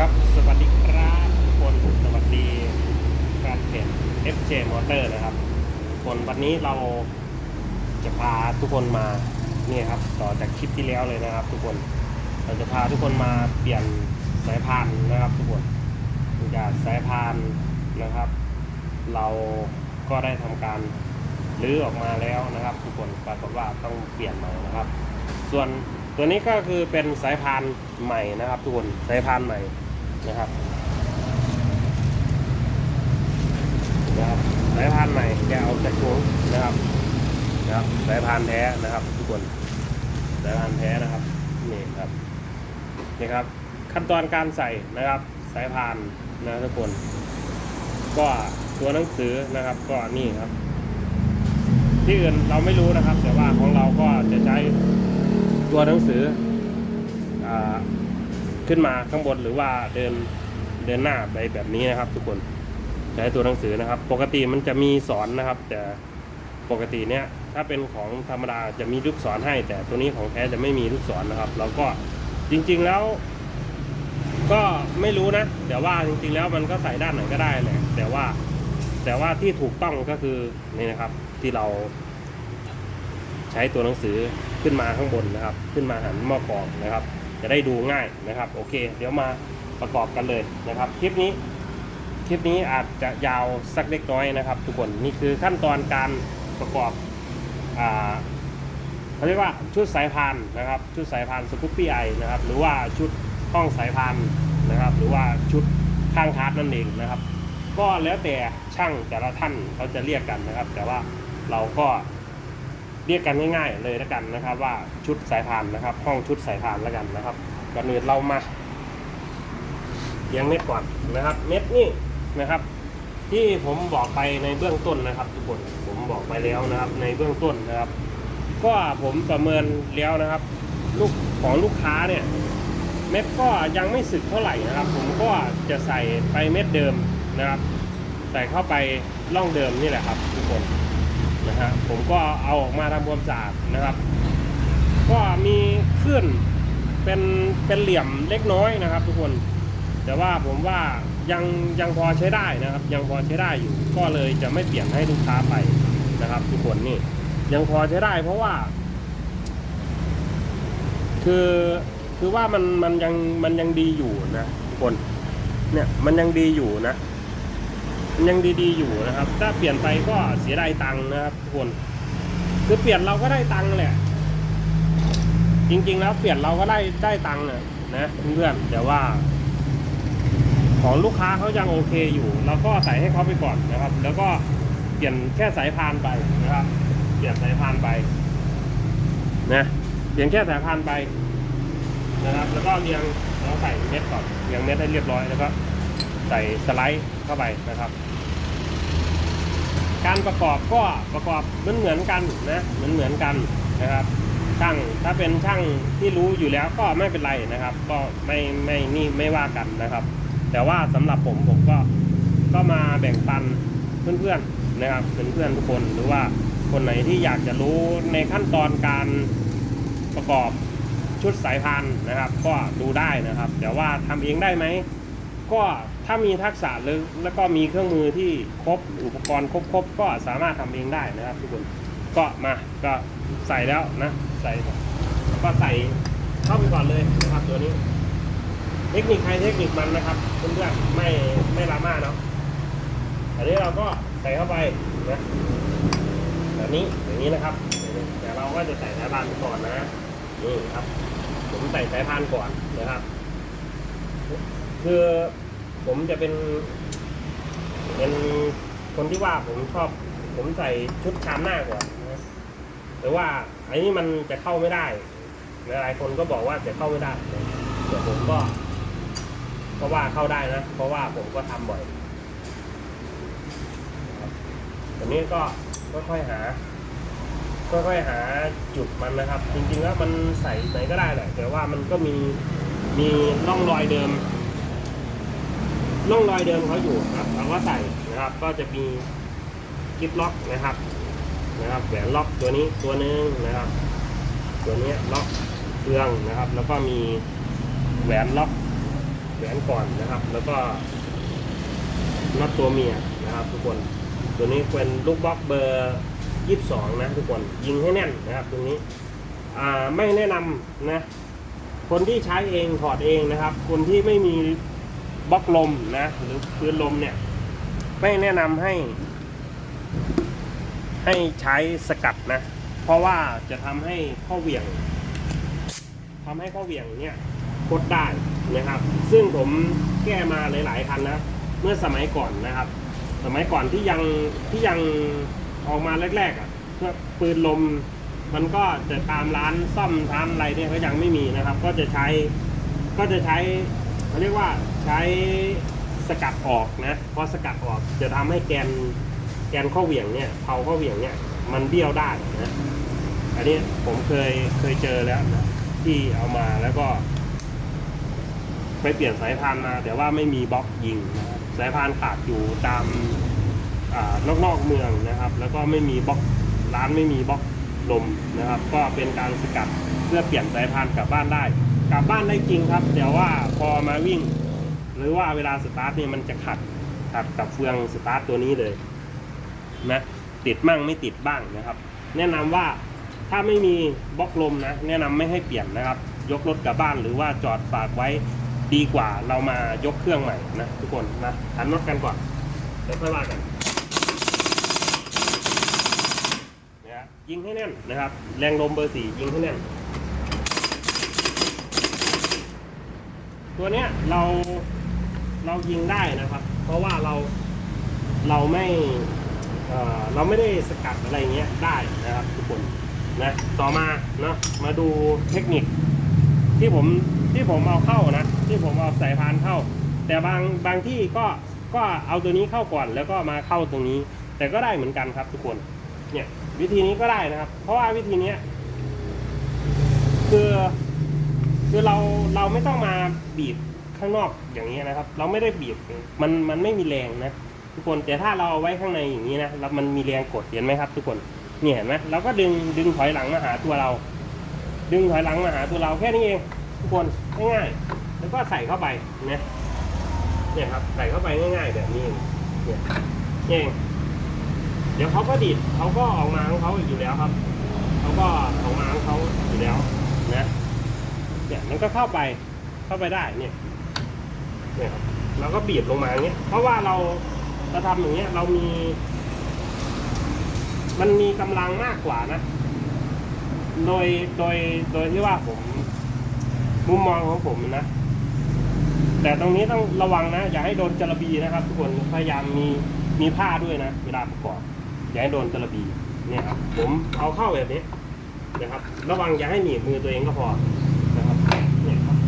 ครับ สวัสดีครับทุกคน สวัสดีแฟนเพจ FJ Motor นะครับทุกคนวันนี้เราจะพาทุกคนมานี่ครับ ต่อจากคลิปที่แล้วเลยนะครับ ทุกคน เราจะพาทุกคนมาเปลี่ยนสายพานนะครับ ทุกคนจากสายพานนะครับ เราก็ได้ทำการรื้อออกมาแล้วนะครับ ทุกคนปรากฏว่าต้องเปลี่ยนใหม่นะครับ ส่วนตัวนี้ก็คือเป็นสายพานใหม่นะครับ ทุกคนสายพานใหม่ นะครับนะครับสายพานใหม่แกเอาจากช่วงนะครับนะครับสายพานแท้นะครับ ทุกคนสายพานแท้นะครับนี่ครับนี่ครับ ขั้นตอนการใส่นะครับ สายพานนะทุกคน ก็ตัวหนังสือนะครับ ก็นี่ครับ ที่อื่นเราไม่รู้นะครับ แต่ว่าของเราก็จะใช้ตัวหนังสืออา ขึ้นมาข้างบนหรือว่าเดินเดินหน้าไปแบบนี้นะครับ ทุกคนใช้ตัวหนังสือนะครับ ปกติมันจะมีสอนนะครับ แต่ปกติเนี้ยถ้าเป็นของธรรมดาจะมีลูกศรให้ แต่ตัวนี้ของแท้จะไม่มีลูกศรนะครับ เราก็จริง ๆแล้ว ก็ไม่รู้นะแต่ว่าจริง ๆ แล้วมันก็ใส่ด้านไหนก็ได้แหละแต่ว่า แต่ว่าที่ถูกต้องก็คือนี่นะครับ ที่เรา ใช้ตัวหนังสือขึ้นมาข้างบนนะครับ ขึ้นมาหันหม้อกรองนะครับ จะได้ดูง่ายนะครับ โอเค เดี๋ยวมาประกอบกันเลยนะครับ คลิปนี้ คลิปนี้อาจจะยาวสักเล็กน้อยนะครับ ทุกคนนี่คือขั้นตอนการประกอบอ่าเขาเรียกว่าชุดสายพานนะครับ ชุดสายพานสกูปปี้ไอนะครับ หรือว่าชุดห้องสายพานนะครับ หรือว่าชุดข้างคาร์ดนั่นเองนะครับ ก็แล้วแต่ช่างแต่ละท่านเขาจะเรียกกันนะครับ แต่ว่าเราก็ เรียกกันง่ายๆเลยล้วกันนะครับ ว่าชุดสายพานนะครับ ห้องชุดสายพานล้วกันนะครับก่อนอื่นเรามาเลี้ยงเม็ดก่อนนะครับ เม็ดนี่นะครับ ที่ผมบอกไปในเบื้องต้นนะครับ ทุกคนผมบอกไปแล้วนะครับ ในเบื้องต้นนะครับ ก็ผมประเมินแล้วนะครับ ลูกของลูกค้าเนี่ย เม็ดก็ยังไม่สึกเท่าไหร่นะครับ ผมก็จะใส่ไปเม็ดเดิมนะครับ ใส่เข้าไปร่องเดิมนี่แหละครับ ทุกคน นะฮะผมก็เอาออกมาทำความสะอาดนะครับ ก็มีขึ้นเป็นเป็นเหลี่ยมเล็กน้อยนะครับ ทุกคน แต่ว่าผมว่ายังยังพอใช้ได้นะครับ ยังพอใช้ได้อยู่ ก็เลยจะไม่เปลี่ยนให้ลูกค้าไปนะครับ ทุกคนนี่ยังพอใช้ได้เพราะว่า คือคือว่ามันมันยังมันยังดีอยู่นะทุกคน เนี่ยมันยังดีอยู่นะ ยังดีๆอยู่นะครับ ถ้าเปลี่ยนไปก็เสียดายตังค์นะครับทุกคนคือเปลี่ยนเราก็ได้ตังค์แหละจริงๆแล้วเปลี่ยนเราก็ได้ได้ตังค์นะนะเพื่อนแต่ว่า ของลูกค้าเขายังโอเคอยู่เราก็ใส่ให้เขาไปก่อนนะครับ แล้วก็เปลี่ยนแค่สายพานไปนะครับ เปลี่ยนสายพานไปนะเปลี่ยนแค่สายพานไปนะครับ แล้วก็เรียงเราใส่เม็ดก่อนเรียงเม็ดให้เรียบร้อยแล้วก็ ใส่สไลด์เข้าไปนะครับ การประกอบก็ประกอบเหมือนเหมือนกันนะเหมือนเหมือนกันนะครับช่างถ้าเป็นช่างที่รู้อยู่แล้วก็ไม่เป็นไรนะครับ ก็ไม่ไม่นี่ไม่ว่ากันนะครับ แต่ว่าสำหรับผมผมก็ก็มาแบ่งปันเพื่อนๆนะครับเพื่อนๆทุกคนหรือว่าคนไหนที่อยากจะรู้ในขั้นตอนการประกอบชุดสายพานนะครับ ก็ดูได้นะครับ แต่ว่าทำเองได้ไหมก็ ถ้ามีทักษะหรือแล้วก็มีเครื่องมือที่ครบอุปกรณ์ครบๆก็สามารถทำเองได้นะครับ ทุกคนก็มาก็ใส่แล้วนะใส่ก็ใส่เข้าไปก่อนเลยนะครับตัวนี้ เทคนิคใครเทคนิคมันนะครับเพื่อนๆไม่ไม่ลาม่าเนาะอันนี้เราก็ใส่เข้าไปนะแบบนี้อย่างนี้นะครับแต่เราก็จะใส่สายพานก่อนนะนี่ครับ ผมใส่สายพานก่อนนะครับ คือ ผมจะเป็น เป็นคนที่ว่าผมชอบ ผมใส่ชุดชามหน้าก่อนะแต่ว่าอันนี้มันจะเข้าไม่ได้หลายคนก็บอกว่าจะเข้าไม่ได้แต่ผมก็เพราะว่าเข้าได้นะเพราะว่าผมก็ทำบ่อยนะครับอันนี้ก็ค่อยๆหาค่อยๆหาจุดมันนะครับ จริงๆแล้วมันใส่ไหนก็ได้แหละแต่ว่ามันก็มีมีร่องรอยเดิม ร่องรอยเดิมเขาอยู่ครับเราก็ใส่นะครับ ก็จะมีกิฟล็อกนะครับนะครับแหวนล็อกตัวนี้ตัวหนึงนะครับ ตัวนี้ล็อกเครื่องนะครับ แล้วก็มีแหวนล็อกแหวนก่อนนะครับ แล้วก็น็อตตัวเมียนะครับทุกคนตัวนี้เป็นลูกบล็อกเบอร์ยี่สิบสองนะทุกคนยิงให้แน่นนะครับตรงนี้ไม่แนะนำนะคนที่ใช้เองถอดเองนะครับ คนที่ไม่มี บล็อกลมนะหรือปืนลมเนี่ย ไม่แนะนำให้ ให้ใช้สกัดนะ เพราะว่าจะทำให้ข้อเหวี่ยงทำให้ข้อเหวี่ยงเนี่ยคดได้นะครับ ซึ่งผมแก้มาหลาย ๆ คันนะเมื่อสมัยก่อนนะครับ สมัยก่อนที่ยังที่ยังออกมาแรก ๆอะเครื่อปืนลมมันก็จะตามร้านซ่อมร้านอะไรเนี่ยก็ยังไม่มีนะครับ ก็จะใช้ก็จะใช้ เขาเรียกว่าใช้สกัดออกนะพอสกัดออกจะทำให้แกนแกนข้อเหวี่ยงเนี่ยเผาข้อเหวี่ยงเนี่ยมันเบี้ยวได้นะอันนี้ผมเคยเคยเจอแล้วนะที่เอามาแล้วก็ไปเปลี่ยนสายพานมาแต่ว่าไม่มีบล็อกยิงนะครับสายพานขาดอยู่ตามอนอกนอกเมืองนะครับ แล้วก็ไม่มีบล็อกร้านไม่มีบล็อกลมนะครับ ก็เป็นการสกัดเพื่อเปลี่ยนสายพานกลับบ้านได้ กลับบ้านได้จริงครับ แต่ว่าพอมาวิ่ง หรือว่าเวลาสตาร์ทเนี่ยมันจะขัดขัดกับเฟืองสตาร์ทตัวนี้เลยนะติดมั่งไม่ติดบ้างนะครับ แนะนำว่าถ้าไม่มีบล็อกลมนะ แนะนำไม่ให้เปลี่ยนนะครับ ยกรถกลับบ้านหรือว่าจอดฝากไว้ดีกว่าเรามายกเครื่องใหม่นะทุกคนนะหันรถกันก่อนเดี๋ยวค่อยว่ากันนะยิงให้แน่นนะครับ แรงลมเบอร์สี่ยิงให้แน่น ตัวเนี้ยเราเรายิงได้นะครับ เพราะว่าเราเราไม่เอ่อเราไม่ได้สกัดอะไรเงี้ยได้นะครับทุกคนนะต่อมาเนาะมาดูเทคนิค ที่ผมที่ผมเอาเข้านะ ที่ผมเอาสายพานเข้า แต่บางบางที่ก็ก็เอาตัวนี้เข้าก่อนแล้วก็มาเข้าตรงนี้ แต่ก็ได้เหมือนกันครับทุกคนเนี่ยวิธีนี้ก็ได้นะครับ เพราะว่าวิธีเนี้ยคือคือเราเราไม่ต้องมา บีบข้างนอกอย่างนี้นะครับ เราไม่ได้บีบมันมันไม่มีแรงนะทุกคนแต่ถ้าเราเอาไว้ข้างในอย่างนี้นะแล้วมันมีแรงกดเห็นไหมครับ ทุกคนเนี่ยเห็นไหมเราก็ดึงดึงถอยหลังมาหาตัวเรา ดึงถอยหลังมาหาตัวเราแค่นี้เอง ทุกคนง่ายๆแล้วก็ใส่เข้าไปนะเนี่ยครับใส่เข้าไปง่ายๆแบบนี้เองเนี่ยเองเดี๋ยวเขาก็ดีดเขาก็ออกมาของเขาอยู่แล้วครับเขาก็ออกมาของเขาอยู่แล้วนะเนี่ยมันก็เข้าไป เข้าไปได้เนี่ยเนี่ยครับเราก็บีบลงมาอย่างเงี้ย เพราะว่าเราเราทำอย่างเงี้ย เรามี มันมีกำลังมากกว่านะ โดยโดยโดยที่ว่าผมมุมมองของผมนะ แต่ตรงนี้ต้องระวังนะ อย่าให้โดนจระบีนะครับ ทุกคนพยายามมีมีผ้าด้วยนะเวลาประกอบอย่าให้โดนจระบีเนี่ยครับผมเอาเข้าแบบนี้นะครับ ระวังอย่าให้หนีบมือตัวเองก็พอ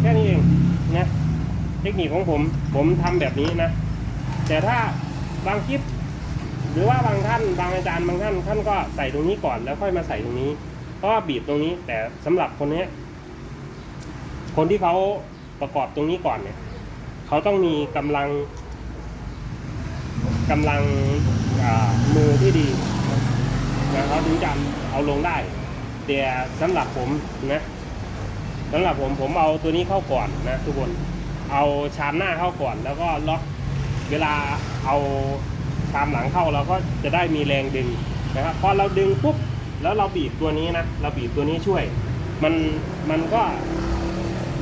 ครับเนี่ยครับแค่นี้เองนะเทคนิคของผมผมทำแบบนี้นะ แต่ถ้าบางคลิป หรือว่าบางท่านบางอาจารย์บางท่านท่านก็ใส่ตรงนี้ก่อนแล้วค่อยมาใส่ตรงนี้ เพราะว่าบีบตรงนี้ แต่สำหรับคนเนี้ยคนที่เขาประกอบตรงนี้ก่อนเนี่ยเขาต้องมีกำลังกำลังมือที่ดีนะเขาถึงจะเอาลงได้แต่สำหรับผมนะ สำหรับผมผมเอาตัวนี้เข้าก่อนนะทุกคนเอาชามหน้าเข้าก่อน แล้วก็ล็อกเวลาเอาชามหลังเข้าเราก็จะได้มีแรงดึงนะครับพอเราดึงปุ๊บแล้วเราบีบตัวนี้นะเราบีบตัวนี้ช่วย มันมันก็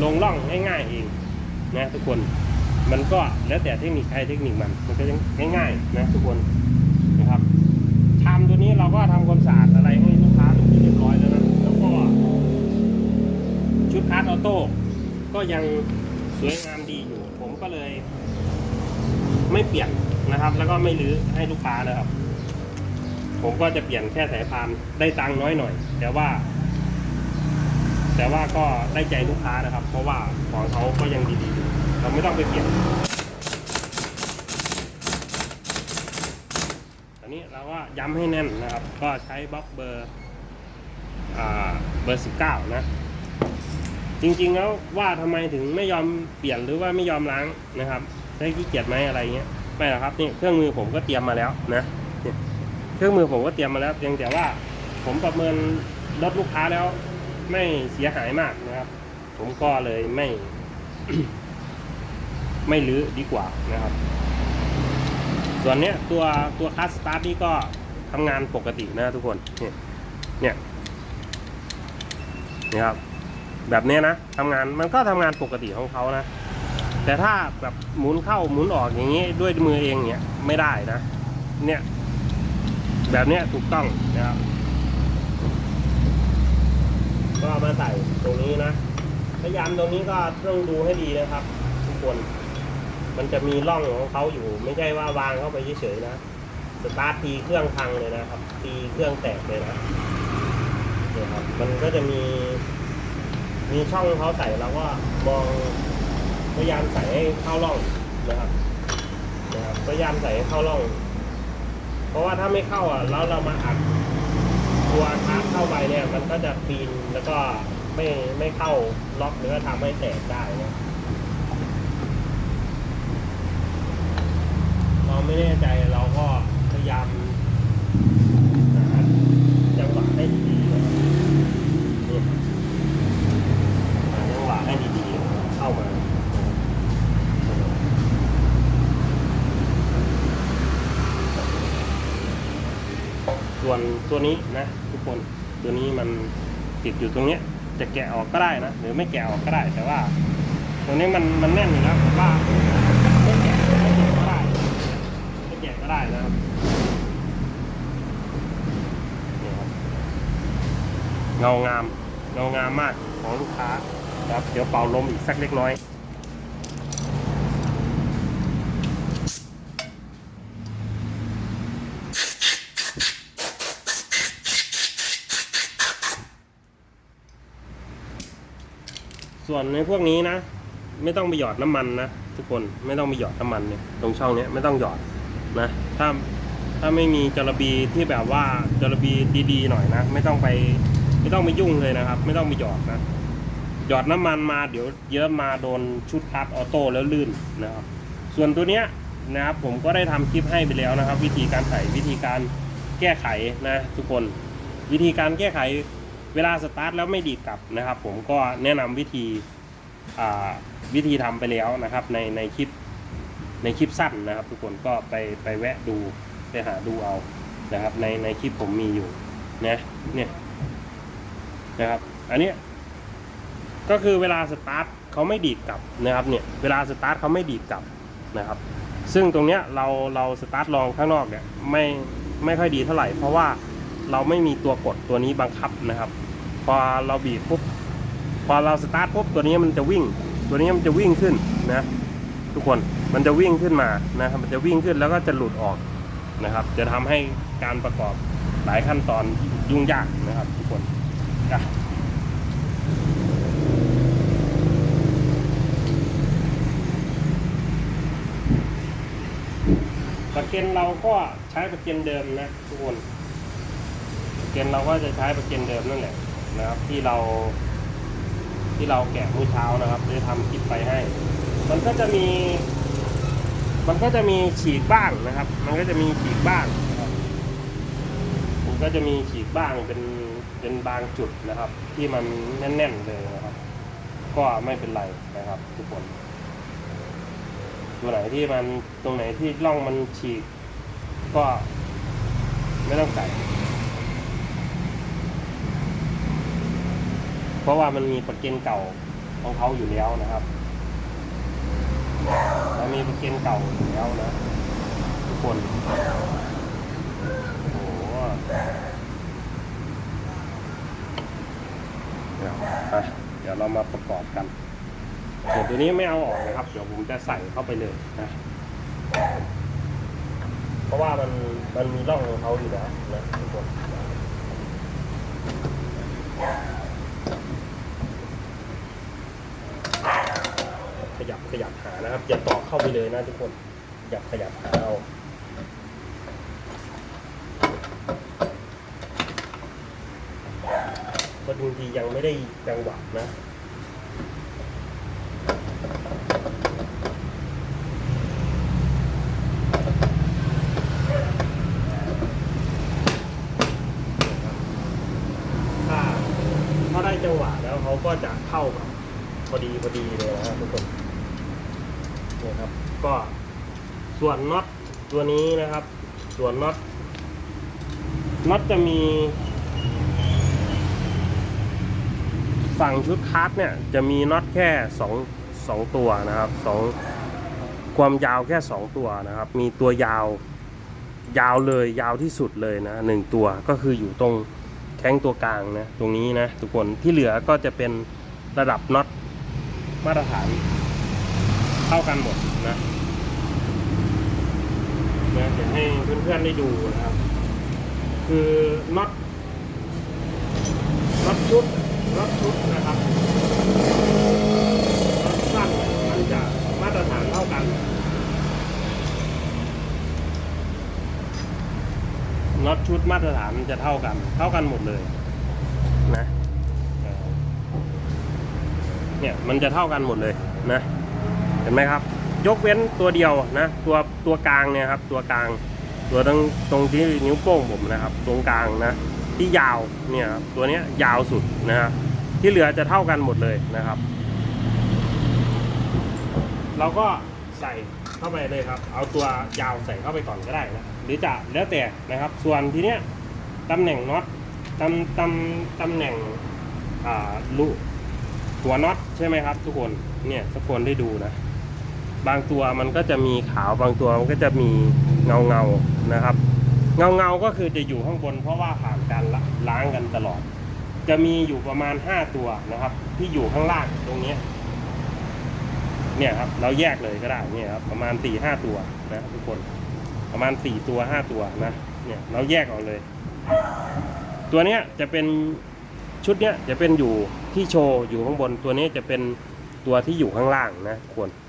ลงร่องง่ายๆเองนะทุกคนมันก็แล้วแต่เทคนิคใครเทคนิคมันมันก็ง่ายๆนะทุกคนนะครับชามตัวนี้เราก็ทำความสะอาดอะไรให้ลูกค้าเป็นที่เรียบร้อยแล้ว ชุดคาร์ดออโต้ก็ยังสวยงามดีอยู่ ผมก็เลย ไม่เปลี่ยนนะครับ แล้วก็ไม่รื้อให้ลูกค้านะครับ ผมก็จะเปลี่ยนแค่สายพานได้ตังค์น้อยหน่อย แต่ว่า แต่ว่าก็ได้ใจลูกค้านะครับ เพราะว่าของเขาก็ยังดีๆอยู่เราไม่ต้องไปเปลี่ยนอันนี้เราก็ย้ำให้แน่นนะครับ ก็ใช้บล็อกเบอร์อ่าเบอร์สิบเก้านะ จริงๆแล้วว่าทำไมถึงไม่ยอมเปลี่ยนหรือว่าไม่ยอมล้างนะครับได้ขี้เกียจไหมอะไรเงี้ยไม่หรอกครับนี่เครื่องมือผมก็เตรียมมาแล้วนะเครื่องมือผมก็เตรียมมาแล้วเพียงแต่ว่าผมประเมินรถลูกค้าแล้ว ไม่เสียหายมากนะครับ ผมก็เลยไม่ ไม่รื้อดีกว่านะครับ ส่วนเนี้ยตัวตัวคัสสตาร์ทนี่ก็ทำงานปกตินะทุกคน เนี่ยเนี่ยนี่ครับ แบบเนี้ยนะทำงานมันก็ทำงานปกติของเขานะ แต่ถ้าแบบหมุนเข้าหมุนออกอย่างนี้ด้วยมือเองเนี่ยไม่ได้นะ เนี่ย แบบเนี้ยถูกต้องนะครับก็มาใส่ตรงนี้นะพยายามตรงนี้ก็ต้องดูให้ดีนะครับ ทุกคน มันจะมีร่องของเขาอยู่ ไม่ใช่ว่าวางเข้าไปเฉยๆนะสตาร์ททีเครื่องพังเลยนะครับตีเครื่องแตกเลยนะเนี่ยครับ มันก็จะมี มีช่องเขาใส่เราก็มองพยายามใส่ให้เข้าร่องนะครับนะครับพยายามใส่ให้เข้าร่อง เพราะว่าถ้าไม่เข้าอะแล้วเรามาอัดตัวชาร์เข้าไปเนี่ย มันก็จะปีนแล้วก็ไม่ไม่เข้าล็อกหรือว่าทำให้แตกได้นะเราไม่แน่ใจเราก็พยายามหาจังหวะให้ดีๆนะครับนี่ หาจังหวะให้ดีๆ เข้ามา ส่วนตัวนี้นะ ทุกคน ตัวนี้มันติด อยู่ตรงเนี้ยจะแกะออกก็ได้นะหรือไม่แกะออกก็ได้ แต่ว่าตรงนี้มันมันแน่นอยู่แล้วผมว่าไม่แกะไม่แกะก็ได้ไม่แกะก็ได้นะครับเงางามเงางามมากของลูกค้าครับเดี๋ยวเป่าลมอีกสักเล็กน้อย ส่วนในพวกนี้นะ ไม่ต้องไปหยอดน้ำมันนะทุกคนไม่ต้องไปหยอดน้ำมันเนี่ยตรงช่องเนี้ยไม่ต้องหยอดนะถ้าถ้าไม่มีจระบีที่แบบว่าจระบีดีๆหน่อยนะ ไม่ต้องไปไม่ต้องไปยุ่งเลยนะครับ ไม่ต้องไปหยอดนะหยอดน้ำมันมาเดี๋ยวเยอะมาโดนชุดคัสออโต้แล้วลื่นนะครับส่วนตัวเนี้ยนะครับผมก็ได้ทำคลิปให้ไปแล้วนะครับ วิธีการใส่วิธีการแก้ไขนะทุกคน วิธีการแก้ไข เวลาสตาร์ทแล้วไม่ดีดกลับนะครับ ผมก็แนะนำวิธีวิธีทำไปแล้วนะครับในในคลิปในคลิปสั้นนะครับ ทุกคนก็ไปไปแวะดูไปหาดูเอานะครับ ในในคลิปผมมีอยู่นะเนี่ยนะครับ อันนี้ก็คือเวลาสตาร์ทเขาไม่ดีดกลับนะครับเนี่ยเวลาสตาร์ทเขาไม่ดีดกลับนะครับ ซึ่งตรงเนี้ยเราเราสตาร์ทลองข้างนอกเนี่ยไม่ไม่ค่อยดีเท่าไหร่ เพราะว่าเราไม่มีตัวกดตัวนี้บังคับนะครับ พอเราบีบปุ๊บพอเราสตาร์ทปุ๊บตัวนี้มันจะวิ่ง ตัวนี้มันจะวิ่งขึ้นนะ ทุกคนมันจะวิ่งขึ้นมานะครับมันจะวิ่งขึ้นแล้วก็จะหลุดออกนะครับ จะทำให้การประกอบหลายขั้นตอนยุ่งยากนะครับ ทุกคนอะประเก็นเราก็ใช้ประเก็นเดิมนะทุกคนประเก็นเราก็จะใช้ประเก็นเดิมนั่นแหละ นะครับ ที่เรา ที่เราแกะเมื่อเช้านะครับได้ทำคลิปไปให้ มันก็จะมี มันก็จะมีฉีกบ้างนะครับ มันก็จะมีฉีกบ้างนะครับมันก็จะมีฉีกบ้างเป็นเป็นบางจุดนะครับ ที่มันแน่นๆเลยนะครับ ก็ไม่เป็นไรนะครับ ทุกคนตัวไหนที่มันตรงไหนที่ร่องมันฉีกก็ไม่ต้องใส่ เพราะว่ามันมีประเก็นเก่าของเขาอยู่แล้วนะครับแล้วมีประเก็นเก่าอยู่แล้วนะทุกคนโอ้โหเดี๋ยวเดี๋ยวเรามาประกอบกันส่วนตัวนี้ไม่เอาออกนะครับ เดี๋ยวผมจะใส่เข้าไปเลยนะเพราะว่ามันมันมีร่องของเขาอยู่แล้วนะทุกคน ขยับหานะครับ อย่าตอกเข้าไปเลยนะทุกคนขยับขยับหาเอาเพราะบางทียังไม่ได้จังหวะนะถ้าได้จังหวะแล้วเขาก็จะเข้าแบบพอดีพอดีเลยนะครับทุกคน นี่ยครับ ก็ส่วนน็อตตัวนี้นะครับ ส่วนน็อตน็อตจะมี ฝั่งชุดคัสเนี่ยจะมีน็อตแค่สองสองตัวนะครับสองความยาวแค่สองตัวนะครับ มีตัวยาวยาวเลยยาวที่สุดเลยนะหนึ่งตัวก็คืออยู่ตรงแข้งตัวกลางนะตรงนี้นะทุกคนที่เหลือก็จะเป็นระดับน็อตมาตรฐาน ท่ากันหมดนะนะเดี๋ยวให้เพื่อนๆได้ดูนะครับ คือน็อตน็อตชุดน็อตชุดนะครับน็อตสั้นมันจะมาตรฐานเท่ากันน็อตชุดมาตรฐานจะเท่ากัน เท่ากันหมดเลยนะเนี่ยมันจะเท่ากันหมดเลยนะ เห็นไหมครับ ยกเว้นตัวเดียวนะตัวตัวกลางเนี่ยครับ ตัวกลาง ตัวตรงตรงที่นิ้วโป้งผมนะครับ ตรงกลางนะ ที่ยาวเนี่ยครับตัวเนี้ยยาวสุดนะครับที่เหลือจะเท่ากันหมดเลยนะครับ เราก็ใส่เข้าไปเลยครับ เอาตัวยาวใส่เข้าไปก่อนก็ได้นะหรือจะแล้วแต่นะครับ ส่วนทีเนี้ยตำแหน่งน็อตตำตำตำแหน่งอ่าลูหัวน็อตใช่ไหมครับ ทุกคนเนี่ยทุกคนได้ดูนะ บางตัวมันก็จะมีขาวบางตัวมันก็จะมีเงาเงานะครับ เงาเงาก็คือจะอยู่ข้างบน เพราะว่าผ่านการล้างกันตลอด จะมีอยู่ประมาณ 5 ตัวนะครับ ที่อยู่ข้างล่างตรงนี้เนี่ยครับเราแยกเลยก็ได้เนี่ยครับประมาณ4ี่ห้าตัวนะทุกคนประมาณ4ตัว5ตัวนะเนี่ยเราแยกออกเลย ตัวเนี้ยจะเป็นชุดเนี้ยจะเป็นอยู่ที่โชว์อยู่ข้างบนตัวนี้จะเป็นตัวที่อยู่ข้างล่างนะควรนี่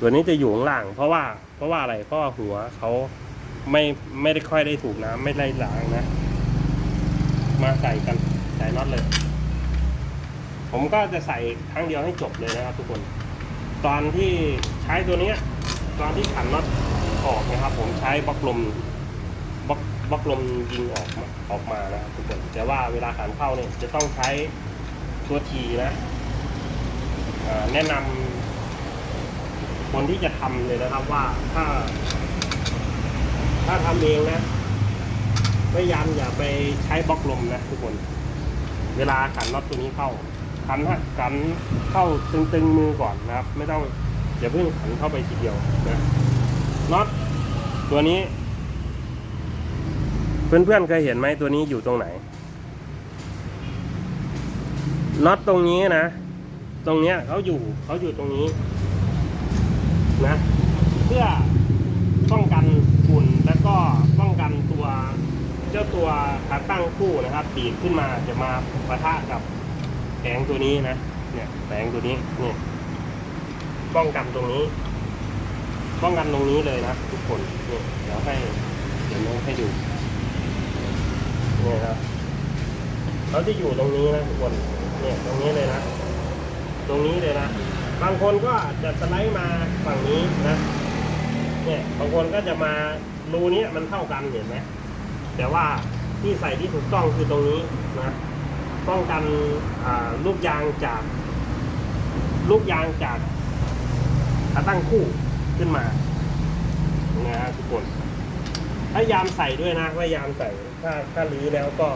ตัวนี้จะอยู่ข้างล่าง เพราะว่าเพราะว่าอะไรเพราะว่าหัวเขาไม่ไม่ได้ค่อยได้ถูกน้ำไม่ได้ล้างนะ มาใส่กันใส่น็อตเลย ผมก็จะใส่ครั้งเดียวให้จบเลยนะครับทุกคน ตอนที่ใช้ตัวเนี้ยตอนที่ขันน็อตออกนะครับ ผมใช้บล็อกลมบล็อกบล็อกลมยิงออกมาออกมานะครับทุกคนแต่ว่าเวลาขันเข้าเนี่ยจะต้องใช้ตัวทีนะแนะนำ คนที่จะทำเลยนะครับว่าถ้า ถ้าทำเองนะพยายามอย่าไปใช้บล็อกลมนะทุกคน เวลาขันน็อตตัวนี้เข้าขันฮะขันเข้าตึงๆมือก่อนนะครับ ไม่ต้องอย่าเพิ่งขันเข้าไปทีเดียวนะน็อตตัวนี้ เพื่อนๆเคยเห็นไหมตัวนี้อยู่ตรงไหนน็อตตรงนี้นะ ตรงเนี้ยเขาอยู่เขาอยู่ตรงนี้ นะ เพื่อป้องกันฝุ่นแล้วก็ป้องกันตัวเจ้าตัวขาตั้งคู่นะครับปีกขึ้นมาจะมาปะทะกับแผงตัวนี้นะเนี่ยแผงตัวนี้เนี่ยป้องกันตรงนี้ ป้องกันตรงนี้เลยนะทุกคนเนี่ยเดี๋ยวให้เดี๋ยวน้องให้ดูเนี่ยครับเขาจะอยู่ตรงนี้นะทุกคนเนี่ยตรงนี้เลยนะ ตรงนี้เลยนะ บางคนก็จะสไลด์มาฝั่งนี้นะเนี่ยบางคนก็จะมารูนี้มันเท่ากันเห็นไหมแต่ว่าที่ใส่ที่ถูกต้องคือตรงนี้นะป้องกันลูกยางจาก ลูกยางจากขาตั้งคู่ขึ้นมานะฮะทุกคนพยายามใส่ด้วยนะพยายามใส่ถ้าถ้ารื้อแล้วก็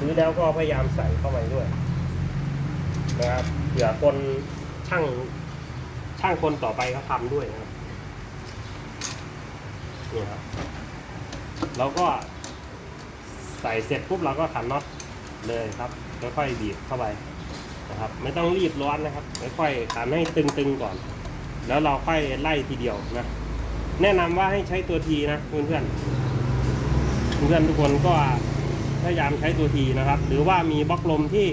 รื้อแล้วก็พยายามใส่เข้าไปด้วย นะครับเผื่อคนช่างช่างคนต่อไปเขาทำด้วยนะครับนี่ครับเราก็ใส่เสร็จปุ๊บเราก็ขันน็อตเลยครับค่อยๆบีบเข้าไปนะครับ ไม่ต้องรีบร้อนนะครับค่อยๆขันให้ตึงๆก่อน แล้วเราค่อยไล่ทีเดียวนะแนะนำว่าให้ใช้ตัวทีนะเพื่อนๆเพื่อนๆทุกคนก็พยายามใช้ตัวทีนะครับ หรือว่ามีบล็อกลมที่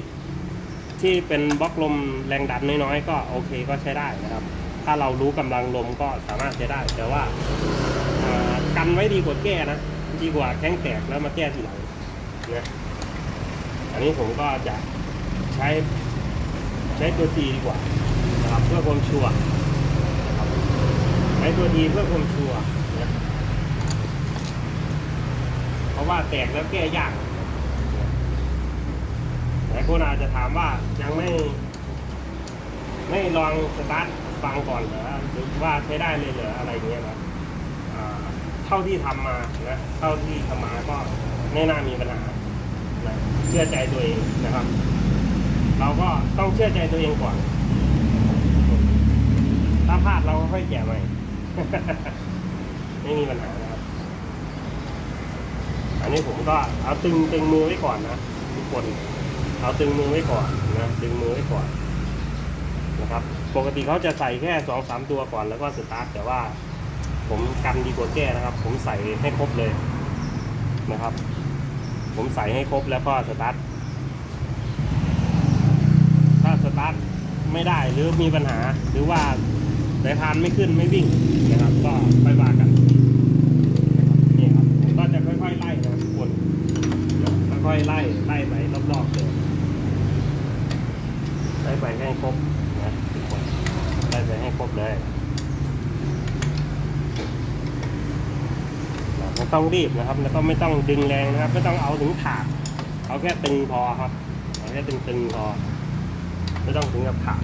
ที่เป็นบล็อกลมแรงดันน้อยๆ ก็โอเคก็ใช้ได้นะครับ ถ้าเรารู้กำลังลมก็สามารถใช้ได้ แต่ว่ากันไว้ดีกว่าแก้นะ ดีกว่าแข้งแตกแล้วมาแก้ทีหลังนะอันนี้ผมก็จะใช้ใช้ตัวทีดีกว่านะครับเพื่อความชัวร์นะครับใช้ตัวทีเพื่อความชัวร์นะเพราะว่าแตกแล้วแก้ยากายคนอาจจะถามว่ายังไม่ ไม่ลองสตาร์ทฟังก่อนเหรอหรือว่าใช้ได้เลยเหรออะไรอย่างเงี้ยนะเท่าที่ทำมานะเท่าที่ทำมาก็ไม่น่ามีปัญหานะเชื่อใจตัวเองนะครับ เราก็ต้องเชื่อใจตัวเองก่อน ถ้าพลาดเราก็ค่อยแก้ใหม่ไม่มีปัญหานะครับ อันนี้ผมก็เอาตึงตึงมือไว้ก่อนนะทุกคน เอาตึงมือไว้ก่อนนะดึงมือไว้ก่อนนะครับปกติเขาจะใส่แค่สองสามตัวก่อนแล้วก็สตาร์ทแต่ว่าผมกันดีกว่าแก้นะครับ ผมใส่ให้ครบเลยนะครับ ผมใส่ให้ครบแล้วก็สตาร์ทถ้าสตาร์ทไม่ได้หรือมีปัญหาหรือว่าสายพานไม่ขึ้นไม่วิ่งนะครับ ก็ไปว่ากันนี่ครับผมก็จะค่อยๆไล่นะทุกคนค่อยๆไล่ไล่ไปรอบๆเลยไล่ไป ให้ครบนะทุกคนไล่ไปให้ครบเลยไม่ต้องรีบนะครับ แล้วก็ไม่ต้องดึงแรงนะครับ ไม่ต้องเอาถึงถากเอาแค่ตึงพอครับเอาแค่ตึงตึงๆพอไม่ต้องถึงกับถาก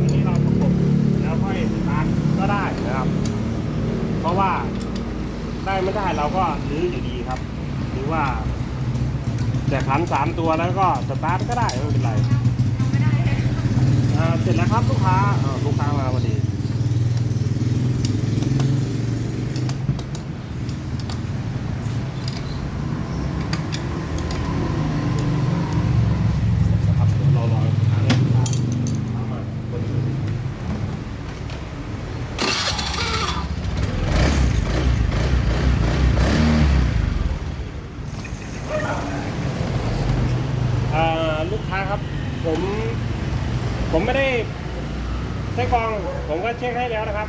อันนี้เราประกบแล้วค่อยสตาร์ทก็ได้นะครับ เพราะว่าได้ไม่ได้เราก็รื้ออยู่ดีครับ หรือว่า แต่ขัน สามตัวแล้วก็สตาร์ทก็ได้ไม่เป็นไรเสร็จแล้วครับลูกค้าลูกค้ามาพอดีนะครับเดี๋ยวเรารอลูกค้าให้ลูกค้าเข้ามาพอดีอ่า ลูกค้าครับ ผมผมไม่ได้ใช้กรองผมก็เช็คให้แล้วนะครับ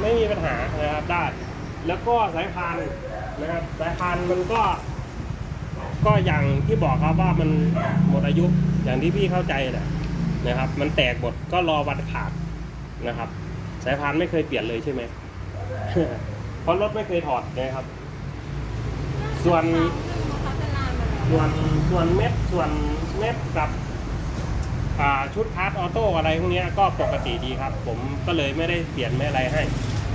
ไม่มีปัญหานะครับได้แล้วก็สายพานนะครับสายพานมันก็ ก็อย่างที่บอกครับว่ามันหมดอายุอย่างที่พี่เข้าใจแหละนะครับ มันแตกหมดก็รอวันขาดนะครับ สายพานไม่เคยเปลี่ยนเลยใช่ไหมเพราะรถไม่เคยถอดนะครับ ส่วน ส่วนส่วนเม็ดส่วนเม็ดกับอ่าชุดคาร์ดออโต้อะไรพวกเนี้ยก็ปกติดีครับ ผมก็เลยไม่ได้เปลี่ยนไม่อะไรให้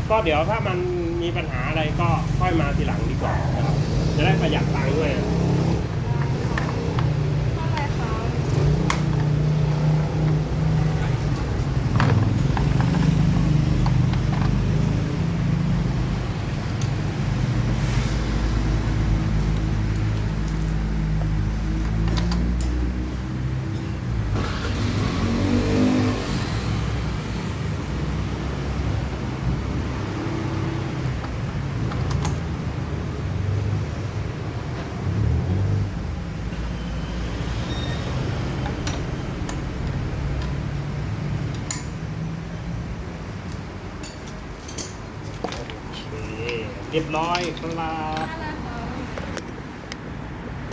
ก็เดี๋ยวถ้ามันมีปัญหาอะไรก็ค่อยมาทีหลังดีกว่านะครับจะได้ประหยัดตังค์ด้วย เรียบร้อยครับ